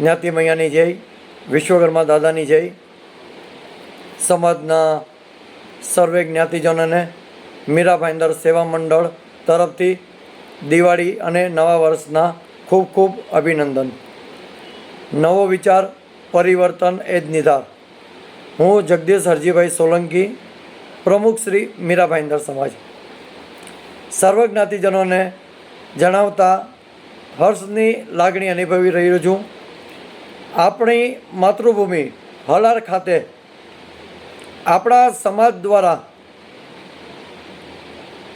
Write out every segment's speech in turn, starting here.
જ્ઞાતિ મૈયાની જય, વિશ્વકર્મા દાદાની જય, સમાજના સર્વે જ્ઞાતિજનોને મીરા ભાઈંદર સેવા મંડળ તરફથી દિવાળી અને નવા વર્ષના ખૂબ ખૂબ અભિનંદન. નવો વિચાર, પરિવર્તન એ જ નિધાર. હું જગદીશ હરજીભાઈ સોલંકી, પ્રમુખ શ્રી મીરા ભાઈંદર સમાજ. સર્વ જ્ઞાતિજનોને જણાવતા હર્ષની લાગણી અનુભવી રહ્યો છું. આપણી માતૃભૂમિ હલાર ખાતે આપણા સમાજ દ્વારા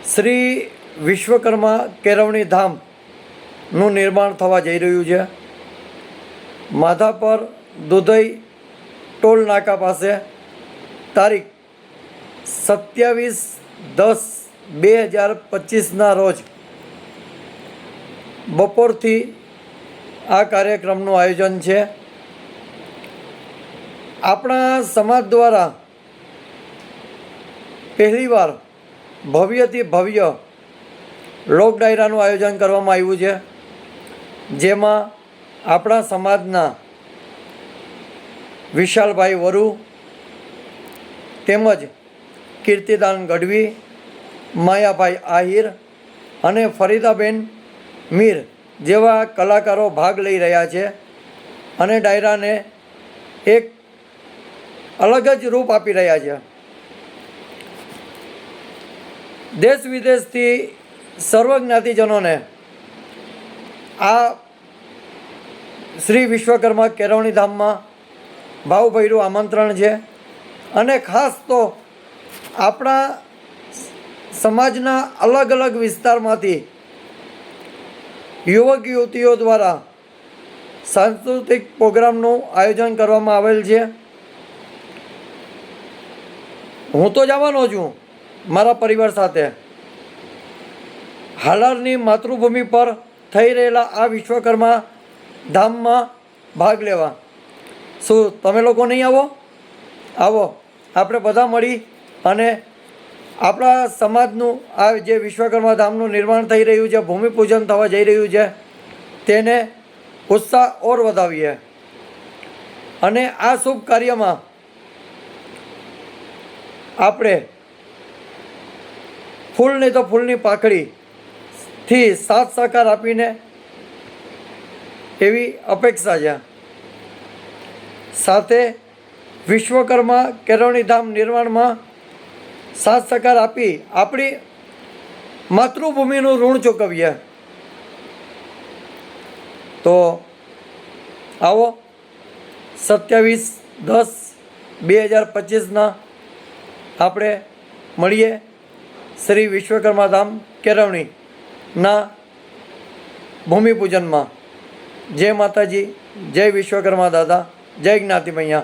શ્રી વિશ્વકર્મા કેળવણી ધામનું નિર્માણ થવા જઈ રહ્યું છે. માધાપર દુધઈ ટોલ નાકા પાસે તારીખ સત્યાવીસ દસ બે હજાર પચીસના રોજ બપોરથી આ કાર્યક્રમનું આયોજન છે. આપણા સમાજ દ્વારા પહેલીવાર ભવ્યથી ભવ્ય લોક ડાયરાનું આયોજન કરવામાં આવ્યું છે. જેમાં આપણા સમાજના વિશાલભાઈ વરુ તેમજ કીર્તિદાન ગઢવી, માયાભાઈ આહિર અને ફરીદાબેન મીર જેવા કલાકારો ભાગ લઈ રહ્યા છે અને ડાયરાને એક અલગ જ રૂપ આપી રહ્યા છે. દેશ વિદેશથી સર્વ જ્ઞાતિજનોને આ શ્રી વિશ્વકર્મા કેરવણી ધામમાં ભાવભૈરું આમંત્રણ છે અને ખાસ તો આપણા સમાજના અલગ અલગ વિસ્તારમાંથી યુવક યુવતીઓ દ્વારા સાંસ્કૃતિક પ્રોગ્રામનું આયોજન કરવામાં આવેલ છે. હું તો જવાનો છું મારા પરિવાર સાથે. હાલારની માતૃભૂમિ પર થઈ રહેલા આ વિશ્વકર્મા ધામમાં ભાગ લેવા. શું તમે લોકો નહીં આવો? આવો, આપણે બધા મળી અને આપણા સમાજનું આ જે વિશ્વકર્મા ધામનું નિર્માણ થઈ રહ્યું છે, ભૂમિપૂજન થવા જઈ રહ્યું છે, તેને ઉત્સાહ ઓર વધાવીએ. અને આ શુભ કાર્યમાં આપણે ફૂલની તો ફૂલની પાખડીથી સાથ સહકાર આપીને એવી અપેક્ષા છે. સાથે વિશ્વકર્મા કેરવણી ધામ નિર્માણમાં સાથ સહકાર આપી આપણી માતૃભૂમિનું ઋણ ચૂકવીએ. તો આવો સત્યાવીસ દસ બે હજાર પચીસના આપણે મળીએ શ્રી વિશ્વકર્મા ધામ કેળવણીના ભૂમિપૂજનમાં. જય માતાજી, જય વિશ્વકર્મા દાદા, જય જ્ઞાતિ મૈયા